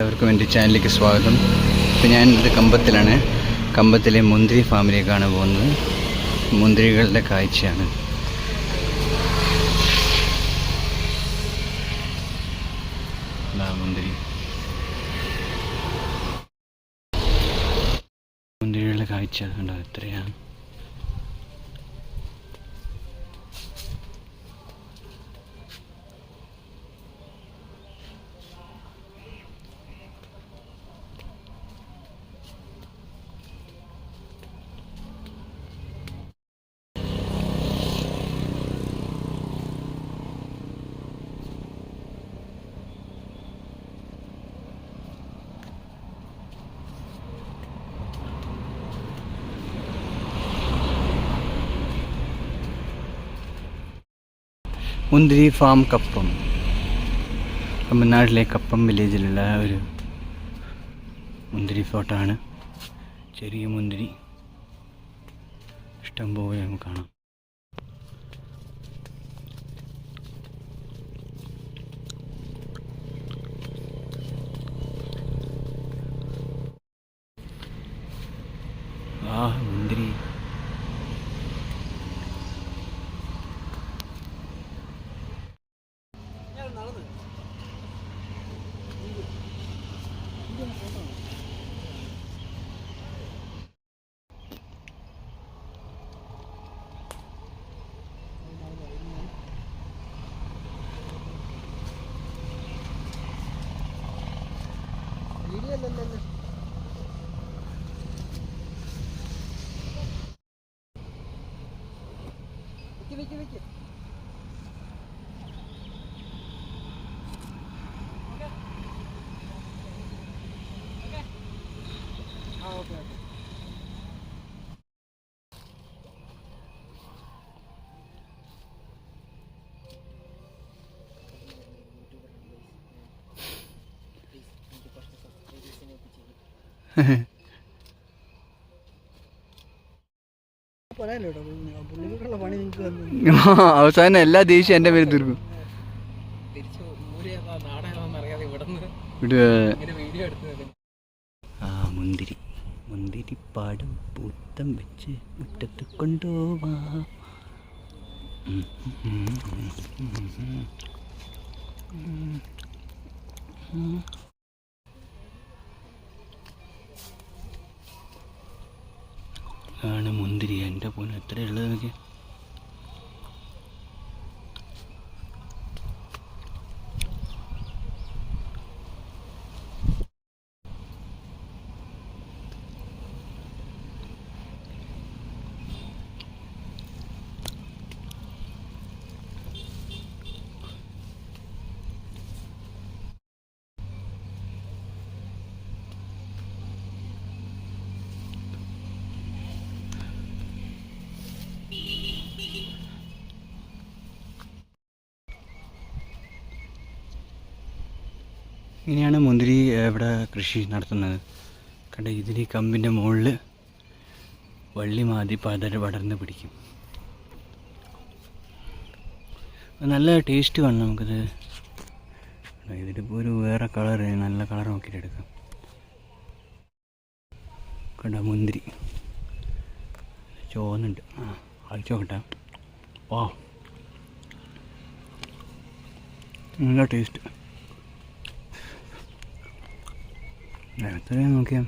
എല്ലാവർക്കും എന്റെ ചാനലിലേക്ക് സ്വാഗതം. ഇപ്പം ഞാൻ ഇത് കമ്പത്തിലാണ്. കമ്പത്തിലെ മുന്തിരി ഫാമിലേക്കാണ് പോകുന്നത്. മുന്തിരികളുടെ കാഴ്ചയാണ്. മുന്തിരി. മുന്തിരികളുടെ കാഴ്ച കണ്ടോ? എത്രയാണ് മുന്തിരി ഫാം കപ്പം. തമിഴ്നാട്ടിലെ കപ്പം വില്ലേജിലുള്ള ഒരു മുന്തിരി ഫോട്ടാണ് ചെറിയ മുന്തിരി. ഇഷ്ടംപോലെ നമുക്ക് കാണാം ആ മുന്തിരി പറയാലോ കേട്ടോ പുള്ളിക്കുള്ള അവസാനം എല്ലാ ദേഷ്യം എന്റെ പേര് തീർക്കും. ആ മുന്തിരി. മുന്തിരി പാടും. പൂത്തം വെച്ച് മുറ്റത്ത് കൊണ്ടുപോവാ. ഉം, ആണ് മുന്തിരി. എന്റെ പോലും എത്രയുള്ളത് നോക്കി ഇങ്ങനെയാണ് മുന്തിരി ഇവിടെ കൃഷി നടത്തുന്നത്. കണ്ട ഇതിന് കമ്പിന്റെ മുകളിൽ വള്ളി മാതി പതര പടർന്ന് പിടിക്കും. നല്ല ടേസ്റ്റ് വേണം നമുക്കിത്. ഇതിലിപ്പോൾ ഒരു വേറെ കളർ നല്ല കളർ നോക്കിയിട്ട് എടുക്കാം. കണ്ട മുന്തിരി. ചോന്നുണ്ട് ആ അഴിച്ചു നോക്കട്ടെ വാ. നല്ല ടേസ്റ്റ്. എത്രയും നോക്കിയാൽ